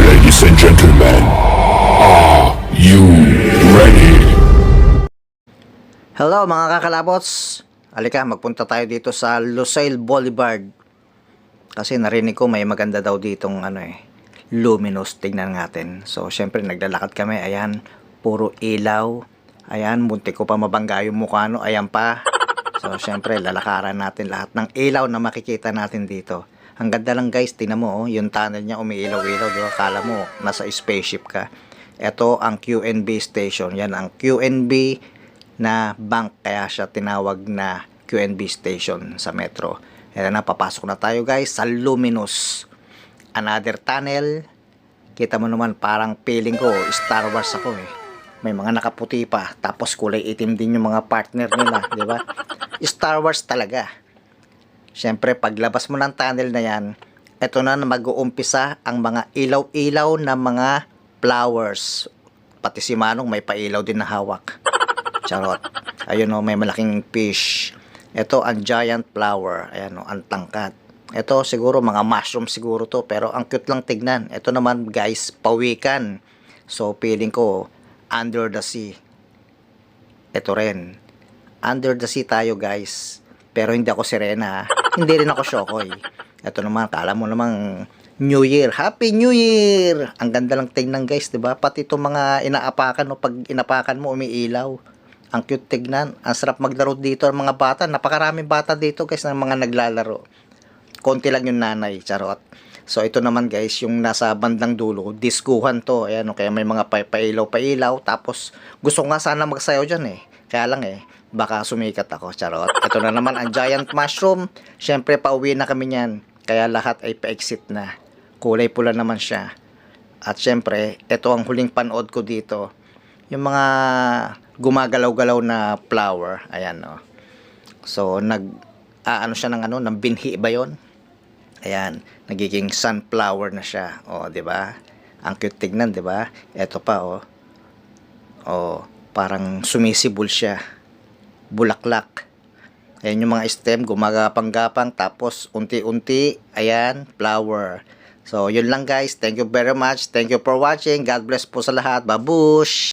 Ladies and gentlemen, are you ready? Hello mga kakalabots! Halika, magpunta tayo dito sa Lusail Boulevard. Kasi narinig ko may maganda daw ditong ano eh, luminous. Tingnan natin. So, syempre naglalakad kami. Ayan, puro ilaw. Ayan, muntik ko pa mabangga yung mukha no. Ayan pa. So, syempre lalakaran natin lahat ng ilaw na makikita natin dito. Ang ganda lang guys, tingnan mo oh, yung tunnel niya umiilaw-ilaw, di ba? Kala mo nasa spaceship ka. Ito ang QNB station. Yan ang QNB na bank kaya siya tinawag na QNB station sa metro. Ayan na, papasok na tayo guys sa Luminous. Another tunnel. Kita mo naman parang feeling ko Star Wars ako eh. May mga nakaputi pa tapos kulay itim din yung mga partner nila, di ba? Star Wars talaga. Siyempre, paglabas mo ng tunnel na yan, eto na mag-uumpisa ang mga ilaw-ilaw na mga flowers. Pati si Manong may pailaw din na hawak. Charot. Ayun o, may malaking fish. Ito ang giant flower. Ayan o, ang tangkad. Ito siguro mga mushroom siguro to pero ang cute lang tignan. Ito naman guys, pawikan. So feeling ko under the sea. Ito rin. Under the sea tayo guys. Pero hindi ako sirena. ha. hindi rin ako shokoy. Ito naman, kala mo namang New Year. Happy New Year! Ang ganda lang tingnan guys, ba? Pati itong mga inaapakan no, pag inapakan mo umiilaw. Ang cute tignan. Ang sarap maglaro dito ang mga bata. Napakaraming bata dito guys ng mga naglalaro. Konti lang yung nanay, charot. So ito naman guys, yung nasa bandang dulo, diskuhan to. Ayan, o, kaya may mga pa- pailaw-pailaw. Tapos gusto nga sana magsayaw dyan eh. Kaya lang eh, baka sumikat ako, charot. Ito na naman ang giant mushroom. Siyempre, pauwi na kami niyan. Kaya lahat ay pa-exit na. Kulay pula naman siya. At syempre, ito ang huling panood ko dito. Yung mga gumagalaw-galaw na flower. Ayan, no. So, nag, ah, ano siya ng ano, ng binhi ba yon? Ayan, nagiging sunflower na siya. O, di ba? Ang cute tignan, di ba? Ito pa, oh. Oh, parang sumisibol siya. Bulaklak. Ayan yung mga stem, gumagapang-gapang, tapos unti-unti, ayan, flower. So, yun lang guys. Thank you very much. Thank you for watching. God bless po sa lahat. Babush!